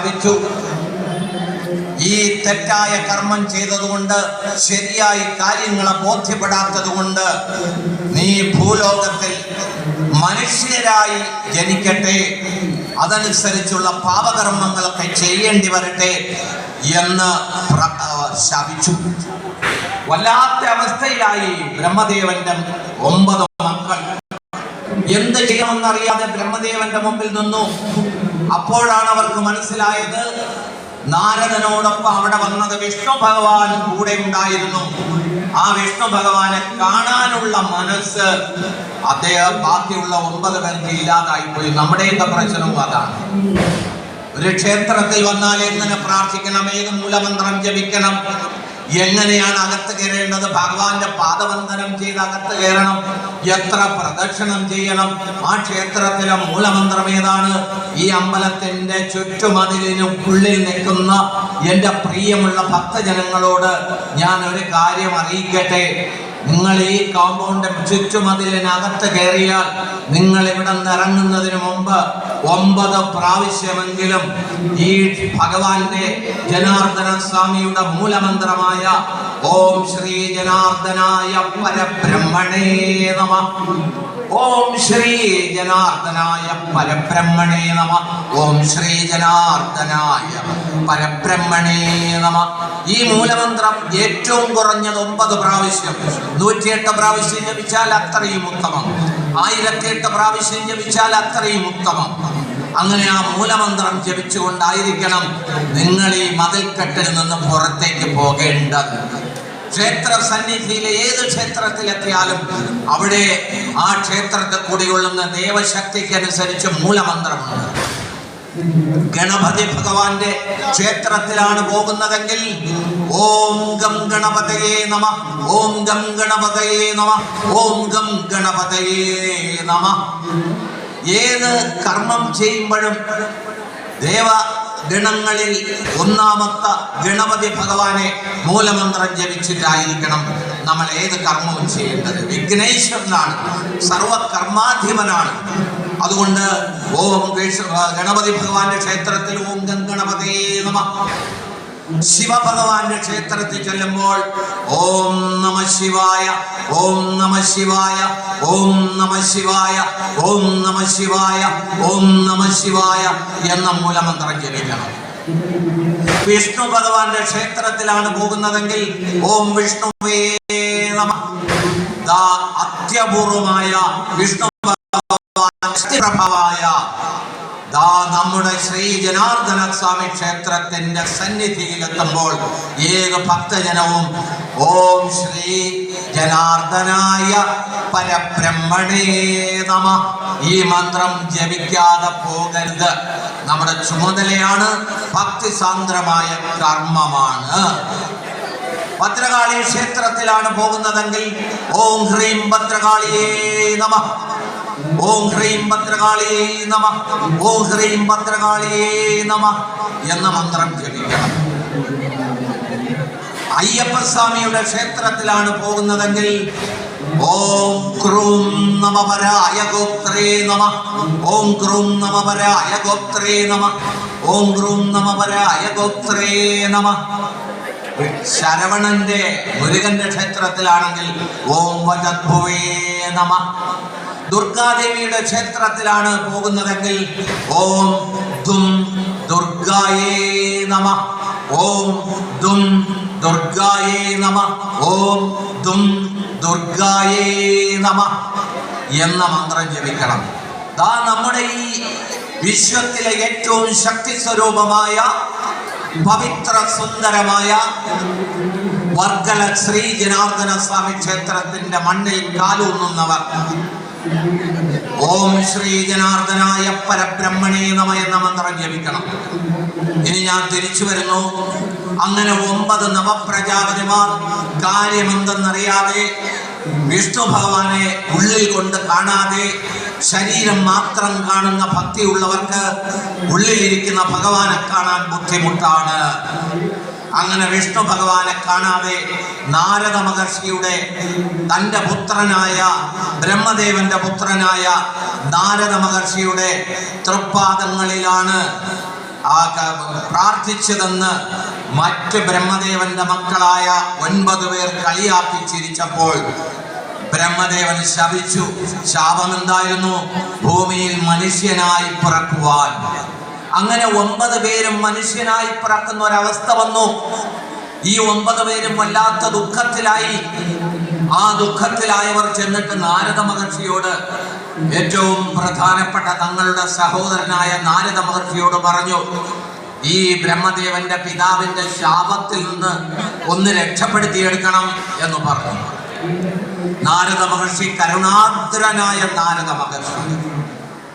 ശപിച്ചു ഈ തെറ്റായ കർമ്മം ചെയ്തതുകൊണ്ട് ശരിയായി കാര്യങ്ങളെ ബോധ്യപ്പെടാത്തതുകൊണ്ട് നീ ഭൂലോകത്തിൽ മനുഷ്യരായി ജനിക്കട്ടെ. അതനുസരിച്ചുള്ള പാപകർമ്മങ്ങളൊക്കെ ചെയ്യേണ്ടി വരട്ടെ എന്ന് ശപിച്ചു. വല്ലാത്ത അവസ്ഥയിലായി ബ്രഹ്മദേവന്റെ ഒമ്പത് മക്കൾ. എന്ത് ചെയ്യണമെന്നറിയാതെ ബ്രഹ്മദേവന്റെ മുമ്പിൽ നിന്നു. അപ്പോഴാണ് അവർക്ക് മനസ്സിലായത് നാരദനോടൊപ്പം അവിടെ വന്നത് വിഷ്ണു ഭഗവാൻ കൂടെ ഉണ്ടായിരുന്നു. ആ വിഷ്ണു ഭഗവാനെ കാണാനുള്ള മനസ്സ് അദ്ദേഹം ബാക്കിയുള്ള ഒമ്പത് പേർക്ക് ഇല്ലാതായി പോയി നമ്മുടെയൊക്കെ പ്രശ്നവും അതാണ്. ഒരു ക്ഷേത്രത്തിൽ വന്നാൽ എങ്ങനെ പ്രാർത്ഥിക്കണം? ഏത് മൂലമന്ത്രം ജപിക്കണം? എങ്ങനെയാണ് അകത്ത് കയറേണ്ടത്? ഭഗവാന്റെ പാദവന്ദനം ചെയ്ത് അകത്ത് കയറണം. എത്ര പ്രദക്ഷിണം ചെയ്യണം? ആ ക്ഷേത്രത്തിലെ മൂലമന്ത്രം ഏതാണ്? ഈ അമ്പലത്തിന്റെ ചുറ്റുമതിലിനും ഉള്ളിൽ നിൽക്കുന്ന എന്റെ പ്രിയമുള്ള ഭക്തജനങ്ങളോട് ഞാൻ ഒരു കാര്യം അറിയിക്കട്ടെ. നിങ്ങൾ ഈ കോമ്പൗണ്ട് ചുറ്റുമതിലിനകത്ത് കയറിയാൽ നിങ്ങൾ ഇവിടെ നിന്ന് ഇറങ്ങുന്നതിന് മുമ്പ് ഒമ്പത് പ്രാവശ്യമെങ്കിലും ഈ ഭഗവാന്റെ ജനാർദ്ദന സ്വാമിയുടെ മൂലമന്ത്രമായ ഓം ശ്രീ ജനാർദ്ദനായ പരബ്രഹ്മണേ നമ. ഓം ശ്രീ ജനാർദ്ദനായ പരബ്രഹ്മണേ നമ. ഓം ശ്രീ ജനാർദ്ദനായ പരബ്രഹ്മണേ നമ. ഈ മൂലമന്ത്രം ഏറ്റവും കുറഞ്ഞത് ഒമ്പത് പ്രാവശ്യം. നൂറ്റിയെട്ട് പ്രാവശ്യം ജപിച്ചാൽ അത്രയും ഉത്തമം. ആയിരത്തിയെട്ട് പ്രാവശ്യം ജപിച്ചാൽ അത്രയും ഉത്തമം. അങ്ങനെ ആ മൂലമന്ത്രം ജപിച്ചുകൊണ്ടായിരിക്കണം നിങ്ങൾ ഈ മതിൽക്കെട്ടിൽ നിന്ന് പുറത്തേക്ക് പോകേണ്ടത്. ക്ഷേത്ര സന്നിധിയിലെ ഏത് ക്ഷേത്രത്തിലെത്തിയാലും അവിടെ ആ ക്ഷേത്രത്തിൽ കൂടികൊള്ളുന്ന ദേവശക്തിക്കനുസരിച്ച് മൂലമന്ത്രമുണ്ട്. ഗണപതി ഭഗവാന്റെ ക്ഷേത്രത്തിലാണ് പോകുന്നതെങ്കിൽ ഓം ഗം ഗണപതയേ നമ ഓം ഗം ഗണപതയേ നമ ഓം ഗം ഗണപതയേ നമ. ഏത് കർമ്മം ചെയ്യുമ്പോഴും ദേവ ഗണങ്ങളിൽ ഒന്നാമത്തെ ഗണപതി ഭഗവാനെ മൂലമന്ത്രം ജപിച്ചിട്ടായിരിക്കണം നമ്മൾ ഏത് കർമ്മവും ചെയ്യേണ്ടത്. വിഘ്നേശ്വരനാണ് സർവകർമാധിപനാണ്. അതുകൊണ്ട് ഓം ഗണപതി ഭഗവാന്റെ ക്ഷേത്രത്തിൽ ഓം ഗംഗണപതേ നമ. ശിവഭഗവാന്റെ ക്ഷേത്രത്തിൽ ചെല്ലുമ്പോൾ ഓം നമ ശിവായ ഓം നമ ശിവായ ഓം നമ ശിവായ ഓം നമ ശിവായ ഓം നമ ശിവായ എന്ന മൂലമന്ത്രം ജപിക്കണം. വിഷ്ണു ഭഗവാന്റെ ക്ഷേത്രത്തിലാണ് പോകുന്നതെങ്കിൽ ഓം വിഷ്ണുവേ നമ. അത്യപൂർവമായ വിഷ്ണു ഭഗവാൻ ശക്തിപ്രഭവായ ദാ നമ്മുടെ ശ്രീ ജനാർദ്ദന സ്വാമി ക്ഷേത്രത്തിന്റെ സന്നിധിയിൽ എത്തുമ്പോൾ ഏക ഭക്തജനവും ഓം ശ്രീ ജനാർദ്ദനായ പരബ്രഹ്മണേ നമ. ഈ മന്ത്രം ജപിക്കാതെ പോകരുത്. നമ്മുടെ ചുമതലയാണ് ഭക്തിസാന്ദ്രമായ കർമ്മമാണ്. ഭദ്രകാളി ക്ഷേത്രത്തിലാണ് പോകുന്നതെങ്കിൽ ഓം ഹ്രീം ഭദ്രകാളിയേ നമ. ഓം ഹ്രീം ഭദ്രകാളിയേ നമ ഓം ഹ്രീം ഭദ്രകാളിയേ നമ എന്ന മന്ത്രം ജപിക്കണം. അയ്യപ്പസ്വാമിയുടെ ക്ഷേത്രത്തിലാണ് പോകുന്നതെങ്കിൽ ഓം ക്രൂം നമപരായ ഗോത്രേ നമ ഓം ഗോത്രേ ഓം ഗോത്രേ ശരവണന്റെ മുരുകന്റെ ക്ഷേത്രത്തിലാണെങ്കിൽ ഓം വജദ്ഭുവേ നമ. ദുർഗാദേവിയുടെ ക്ഷേത്രത്തിലാണ് പോകുന്നതെങ്കിൽ ഓം ദും ദുർഗായേ നമ. ഓം ദും ദുർഗായേ നമ. ഓം ദും ദുർഗായേ നമ എന്ന മന്ത്രം ജപിക്കണം. ദാ നമ്മുടെ ഈ വിശ്വത്തിലെ ഏറ്റവും ശക്തി സ്വരൂപമായ പവിത്ര സുന്ദരമായ വർക്കല ശ്രീ ജനാർദ്ദന സ്വാമി ക്ഷേത്രത്തിന്റെ മണ്ണിൽ കാലൂന്നുന്നവർ ഓം ശ്രീ ജനാർദ്ദനായ പരബ്രഹ്മണേ നമ എന്ന മന്ത്രം ജപിക്കണം. ഇനി ഞാൻ തിരിച്ചു വരുന്നു. അങ്ങനെ ഒമ്പത് നവപ്രജാപതിമാർ കാര്യമെന്തെന്നറിയാതെ വിഷ്ണു ഭഗവാനെ ഉള്ളിൽ കൊണ്ട് കാണാതെ ശരീരം മാത്രം കാണുന്ന ഭക്തിയുള്ളവർക്ക് ഉള്ളിലിരിക്കുന്ന ഭഗവാനെ കാണാൻ ബുദ്ധിമുട്ടാണ്. അങ്ങനെ വിഷ്ണു ഭഗവാനെ കാണാതെ നാരദ മഹർഷിയുടെ തന്റെ പുത്രനായ ബ്രഹ്മദേവന്റെ പുത്രനായ നാരദ മഹർഷിയുടെ തൃപ്പാദങ്ങളിലാണ് ആ പ്രാർത്ഥിച്ചതെന്ന് മറ്റ് ബ്രഹ്മദേവന്റെ മക്കളായ ഒൻപത് പേർ കളിയാക്കി ചിരിച്ചപ്പോൾ ബ്രഹ്മദേവൻ ശപിച്ചു. ശാപം എന്തായിരുന്നു ഭൂമിയിൽ മനുഷ്യനായി പിറക്കുവാൻ. അങ്ങനെ ഒമ്പത് പേരും മനുഷ്യനായി പിറക്കുന്ന ഒരവസ്ഥ വന്നു. ഈ ഒമ്പത് പേരും വല്ലാത്ത ദുഃഖത്തിലായി. ആ ദുഃഖത്തിലായവർ ചെന്നിട്ട് നാരദ മഹർഷിയോട് ഏറ്റവും പ്രധാനപ്പെട്ട തങ്ങളുടെ സഹോദരനായ നാരദ മഹർഷിയോട് പറഞ്ഞു ഈ ബ്രഹ്മദേവന്റെ പിതാവിന്റെ ശാപത്തിൽ നിന്ന് ഒന്ന് രക്ഷപ്പെടുത്തിയെടുക്കണം എന്ന് പറഞ്ഞു. നാരദ മഹർഷി കരുണാദ്രനായ നാരദ മഹർഷി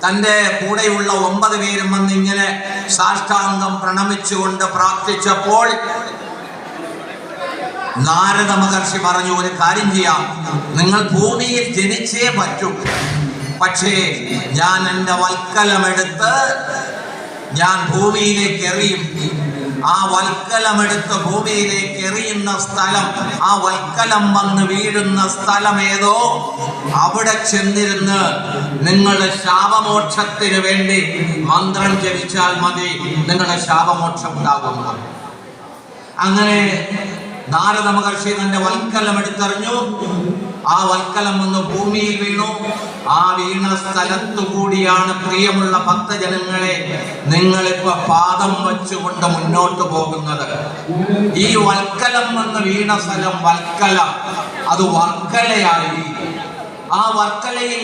തന്റെ കൂടെയുള്ള ഒമ്പത് പേരും വന്ന് ഇങ്ങനെ സാഷ്ടാംഗം പ്രണമിച്ചുകൊണ്ട് പ്രാർത്ഥിച്ചപ്പോൾ നാരദ മഹർഷി പറഞ്ഞു ഒരു കാര്യം ചെയ്യാം. നിങ്ങൾ ഭൂമിയിൽ ജനിച്ചേ പറ്റൂ. പക്ഷേ ഞാൻ എന്റെ വൽക്കലമെടുത്ത് ഞാൻ ഭൂമിയിലേക്ക് എറിയും. ആ വൽക്കലമെടുത്ത് ഭൂമിയിലേക്ക് എറിയുന്ന സ്ഥലം ആ വൽക്കലം വന്ന് വീഴുന്ന സ്ഥലം ഏതോ അവിടെ ചെന്നിരുന്ന് നിങ്ങളുടെ ശാപമോക്ഷത്തിന് വേണ്ടി മന്ത്രം ജപിച്ചാൽ മതി നിങ്ങളുടെ ശാപമോക്ഷം ഉണ്ടാകുന്നു. അങ്ങനെ നാരദ മഹർഷി തന്റെ വൽക്കലം എടുത്തെറിഞ്ഞു. ആ വൽക്കലം ഒന്ന് ഭൂമിയിൽ വീണു. ആ വീണ സ്ഥലത്തു കൂടിയാണ് പ്രിയമുള്ള ഭക്തജനങ്ങളെ നിങ്ങളിപ്പോ പാദം വെച്ചുകൊണ്ട് മുന്നോട്ട് പോകുന്നത്. ഈ വൽക്കലം വന്ന് വീണ സ്ഥലം വൽക്കല. അത് വർക്കലയായി. ആ വർക്കലയിൽ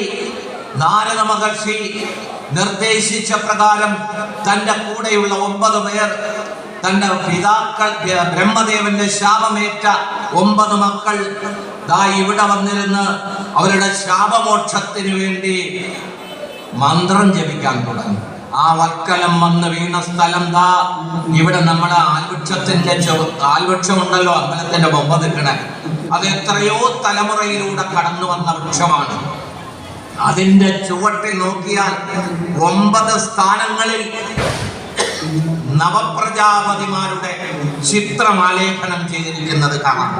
നാരദ മഹർഷി നിർദ്ദേശിച്ച പ്രകാരം തന്റെ കൂടെയുള്ള ഒമ്പത് പേർ തന്റെ പിതാക്കൾ ബ്രഹ്മദേവന്റെ ശാപമേറ്റ ഒമ്പത് മക്കൾ ദാ ഇവിടെ വന്നിരുന്ന് അവരുടെ ശാപമോക്ഷത്തിന് വേണ്ടി മന്ത്രം ജപിക്കാൻ തുടങ്ങി. ആ വക്കലം വന്ന് വീണ സ്ഥലം ദാ ഇവിടെ നമ്മുടെ ആൽവൃക്ഷത്തിന്റെ ആൽവൃക്ഷമുണ്ടല്ലോ അമ്പലത്തിന്റെ ബൊമ്പ നിൽക്കണേ അത് എത്രയോ തലമുറയിലൂടെ കടന്നു വന്ന വൃക്ഷമാണ്. അതിന്റെ ചുവട്ടിൽ നോക്കിയാൽ ഒമ്പത് സ്ഥാനങ്ങളിൽ നവപ്രജാപതിമാരുടെ ചിത്രമാലേഖനം ചെയ്തിരിക്കുന്നത് കാണാം.